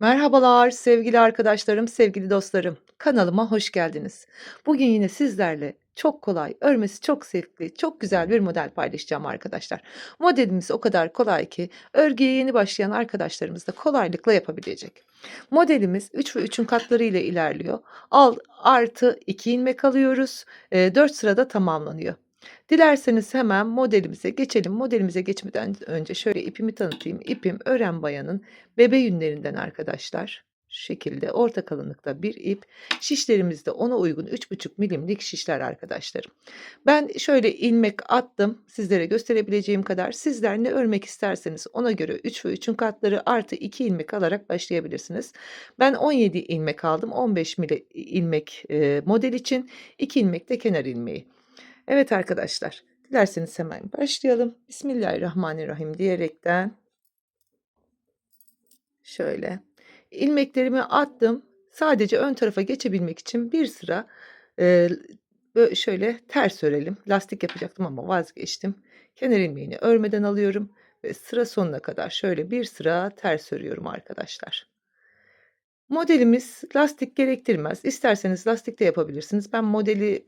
Merhabalar sevgili arkadaşlarım, sevgili dostlarım. Kanalıma hoş geldiniz. Bugün yine sizlerle çok kolay, örmesi çok zevkli, çok güzel bir model paylaşacağım arkadaşlar. Modelimiz o kadar kolay ki örgüye yeni başlayan arkadaşlarımız da kolaylıkla yapabilecek. Modelimiz 3 ve 3'ün katları ile ilerliyor. Al artı 2 ilmek alıyoruz. 4 sırada tamamlanıyor. Dilerseniz hemen modelimize geçelim. Modelimize geçmeden önce şöyle ipimi tanıtayım. İpim Ören Baya'nın bebe yünlerinden arkadaşlar. Şu şekilde orta kalınlıkta bir ip. Şişlerimiz de ona uygun 3,5 milimlik şişler arkadaşlarım. Ben şöyle ilmek attım. Sizlere gösterebileceğim kadar. Sizler ne örmek isterseniz ona göre 3 ve 3'ün katları artı 2 ilmek alarak başlayabilirsiniz. Ben 17 ilmek aldım. 15 mili ilmek model için. 2 ilmek de kenar ilmeği. Evet arkadaşlar, dilerseniz hemen başlayalım. Bismillahirrahmanirrahim diyerekten şöyle ilmeklerimi attım. Sadece ön tarafa geçebilmek için bir sıra e, şöyle ters örelim. Lastik yapacaktım ama vazgeçtim. Kenar ilmeğini örmeden alıyorum ve sıra sonuna kadar şöyle bir sıra ters örüyorum arkadaşlar. Modelimiz lastik gerektirmez. İsterseniz lastik de yapabilirsiniz. Ben modeli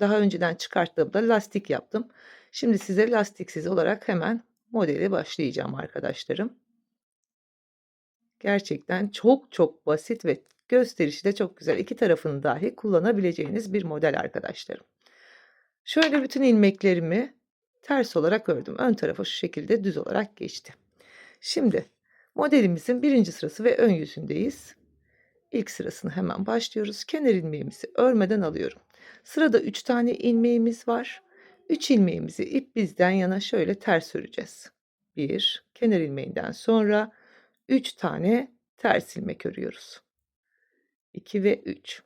daha önceden çıkarttığımda lastik yaptım. Şimdi size lastiksiz olarak hemen modele başlayacağım arkadaşlarım. Gerçekten çok çok basit ve gösterişi de çok güzel. İki tarafını dahi kullanabileceğiniz bir model arkadaşlarım. Şöyle bütün ilmeklerimi ters olarak ördüm. Ön tarafa şu şekilde düz olarak geçti. Şimdi modelimizin birinci sırası ve ön yüzündeyiz. İlk sırasını hemen başlıyoruz. Kenar ilmeğimizi örmeden alıyorum. Sırada 3 tane ilmeğimiz var. 3 ilmeğimizi ip bizden yana şöyle ters öreceğiz. 1 kenar ilmeğinden sonra 3 tane ters ilmek örüyoruz. 2 ve 3.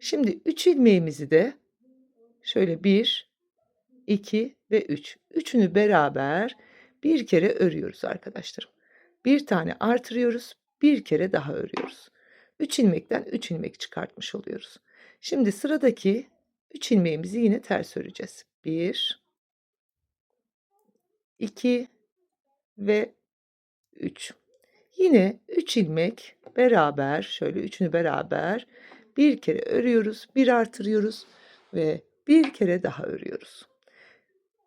Şimdi 3 ilmeğimizi de şöyle 1 2 ve 3. Üçünü beraber bir kere örüyoruz arkadaşlarım. Bir tane artırıyoruz, bir kere daha örüyoruz. 3 ilmekten 3 ilmek çıkartmış oluyoruz. Şimdi sıradaki 3 ilmeğimizi yine ters öreceğiz. 1 2 ve 3. Yine 3 ilmek beraber şöyle üçünü beraber bir kere örüyoruz, bir artırıyoruz ve bir kere daha örüyoruz.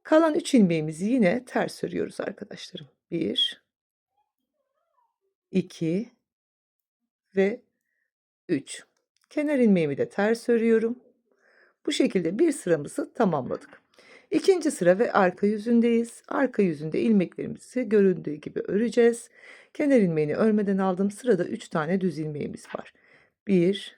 Kalan 3 ilmeğimizi yine ters örüyoruz arkadaşlarım. 1 2 ve 3. Kenar ilmeğimi de ters örüyorum. Bu şekilde bir sıramızı tamamladık. İkinci sıra ve arka yüzündeyiz. Arka yüzünde ilmeklerimizi göründüğü gibi öreceğiz. Kenar ilmeğini örmeden aldım. Sırada 3 tane düz ilmeğimiz var. 1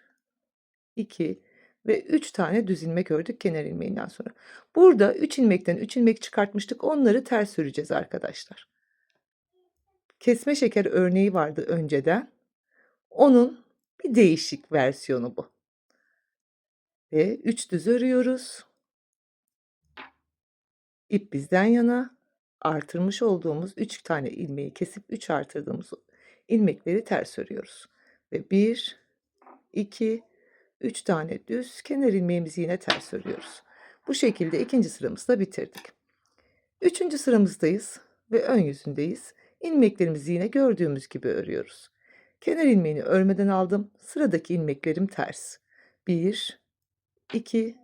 2 ve 3 tane düz ilmek ördük kenar ilmeğinden sonra. Burada 3 ilmekten 3 ilmek çıkartmıştık. Onları ters öreceğiz arkadaşlar. Kesme şeker örneği vardı önceden. Onun bir değişik versiyonu bu. Ve 3 düz örüyoruz. İp bizden yana artırmış olduğumuz 3 tane ilmeği kesip 3 artırdığımız ilmekleri ters örüyoruz. Ve 1 2 3 tane düz kenar ilmeğimizi yine ters örüyoruz. Bu şekilde ikinci sıramızı da bitirdik. Üçüncü sıramızdayız ve ön yüzündeyiz. İlmeklerimizi yine gördüğümüz gibi örüyoruz. Kenar ilmeğini örmeden aldım. Sıradaki ilmeklerim ters. 1 2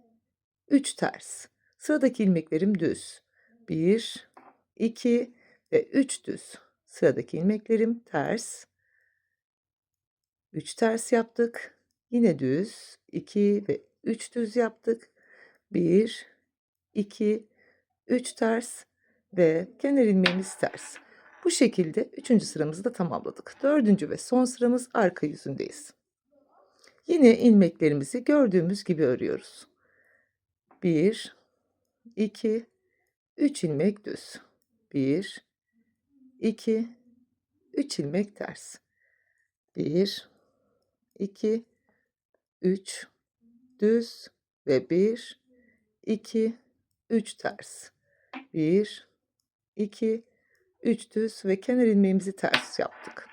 3 ters. Sıradaki ilmeklerim düz. 1 2 ve 3 düz. Sıradaki ilmeklerim ters. 3 ters yaptık. Yine düz. 2 ve 3 düz yaptık. 1 2 3 ters ve kenar ilmeğimiz ters. Bu şekilde üçüncü sıramızı da tamamladık. Dördüncü ve son sıramız arka yüzündeyiz. Yine ilmeklerimizi gördüğümüz gibi örüyoruz. 1 2 3 ilmek düz. 1 2 3 ilmek ters. 1 2 3 düz ve 1 2 3 ters. 1 2 3 düz ve kenar ilmeğimizi ters yaptık.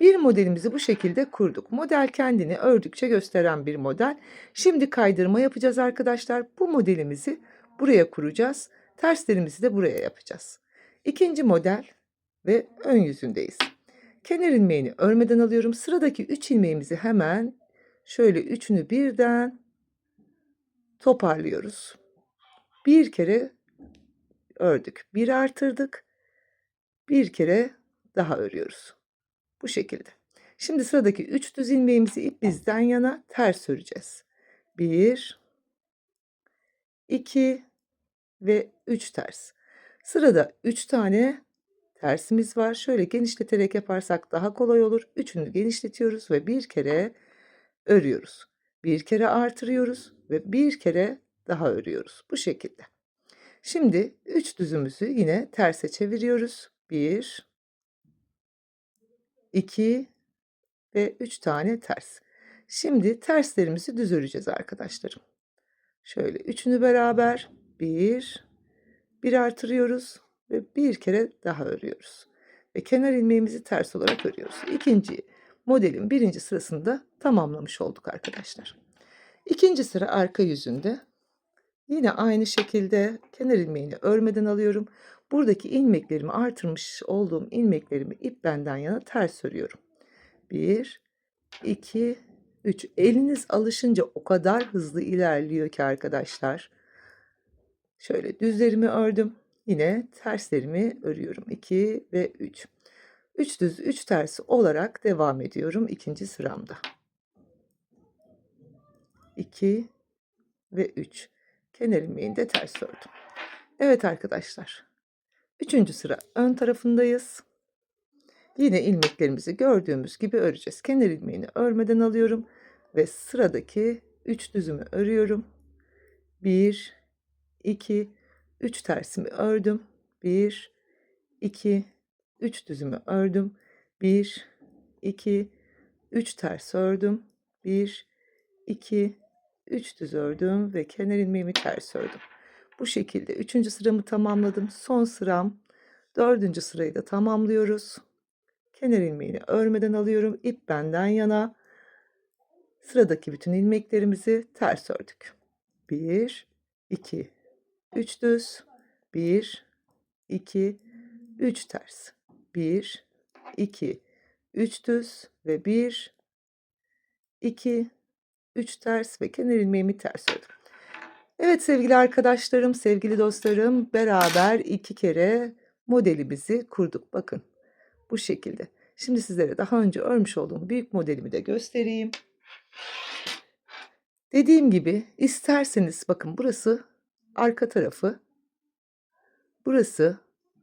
Bir modelimizi bu şekilde kurduk. Model kendini ördükçe gösteren bir model. Şimdi kaydırma yapacağız arkadaşlar. Bu modelimizi buraya kuracağız. Terslerimizi de buraya yapacağız. İkinci model ve ön yüzündeyiz. Kenar ilmeğini örmeden alıyorum. Sıradaki 3 ilmeğimizi hemen şöyle üçünü birden toparlıyoruz. Bir kere ördük. Bir artırdık. Bir kere daha örüyoruz. Bu şekilde. Şimdi sıradaki 3 düz ilmeğimizi ip bizden yana ters öreceğiz. 1 2 ve 3 ters. Sırada 3 tane tersimiz var. Şöyle genişleterek yaparsak daha kolay olur. Üçünü genişletiyoruz ve bir kere örüyoruz. Bir kere artırıyoruz ve bir kere daha örüyoruz. Bu şekilde. Şimdi 3 düzümüzü yine terse çeviriyoruz. 1 2 ve 3 tane ters. Şimdi terslerimizi düz öreceğiz arkadaşlarım. Şöyle üçünü beraber 1 bir artırıyoruz ve bir kere daha örüyoruz. Ve kenar ilmeğimizi ters olarak örüyoruz. İkinci modelin birinci sırasında tamamlamış olduk arkadaşlar. İkinci sıra arka yüzünde. Yine aynı şekilde kenar ilmeğini örmeden alıyorum. Buradaki ilmeklerimi artırmış olduğum ilmeklerimi ip benden yana ters örüyorum. 1 2 3 eliniz alışınca o kadar hızlı ilerliyor ki arkadaşlar. Şöyle düzlerimi ördüm. Yine terslerimi örüyorum. 2 ve 3. 3 düz 3 ters olarak devam ediyorum ikinci sıramda. 2 ve 3. Kenar ilmeğini de ters ördüm. Evet arkadaşlar. Üçüncü sıra ön tarafındayız. Yine ilmeklerimizi gördüğümüz gibi öreceğiz. Kenar ilmeğini örmeden alıyorum ve sıradaki 3 düzümü örüyorum. 1 2 3 tersimi ördüm. 1 2 3 düzümü ördüm. 1 2 3 ters ördüm. 1 2 3 düz ördüm ve kenar ilmeğimi ters ördüm. Bu şekilde 3. sıramı tamamladım. Son sıram 4. sırayı da tamamlıyoruz. Kenar ilmeğini örmeden alıyorum. İp benden yana. Sıradaki bütün ilmeklerimizi ters ördük. 1 2 3 düz 1 2 3 ters 1 2 3 düz ve 1 2 3 ters ve kenar ilmeğimi ters ördüm. Evet sevgili arkadaşlarım, sevgili dostlarım beraber iki kere modelimizi kurduk. Bakın bu şekilde. Şimdi sizlere daha önce örmüş olduğum büyük modelimi de göstereyim. Dediğim gibi isterseniz bakın burası arka tarafı, burası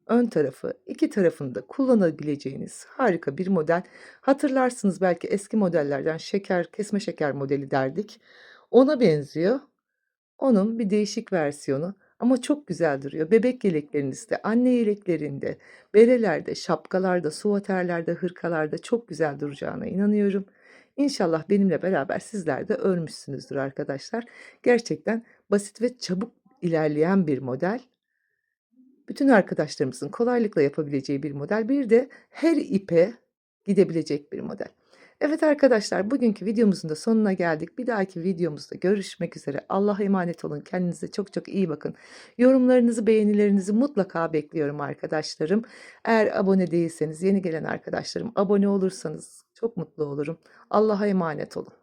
ön tarafı, iki tarafında kullanabileceğiniz harika bir model. Hatırlarsınız belki eski modellerden şeker, kesme şeker modeli derdik. Ona benziyor. Onun bir değişik versiyonu ama çok güzel duruyor. Bebek yeleklerinizde, anne yeleklerinde, berelerde, şapkalarda, suvaterlerde, hırkalarda çok güzel duracağına inanıyorum. İnşallah benimle beraber sizler de örmüşsünüzdür arkadaşlar. Gerçekten basit ve çabuk ilerleyen bir model. Bütün arkadaşlarımızın kolaylıkla yapabileceği bir model. Bir de her ipe gidebilecek bir model. Evet arkadaşlar bugünkü videomuzun da sonuna geldik. Bir dahaki videomuzda görüşmek üzere. Allah'a emanet olun. Kendinize çok çok iyi bakın. Yorumlarınızı, beğenilerinizi mutlaka bekliyorum arkadaşlarım. Eğer abone değilseniz, yeni gelen arkadaşlarım abone olursanız çok mutlu olurum. Allah'a emanet olun.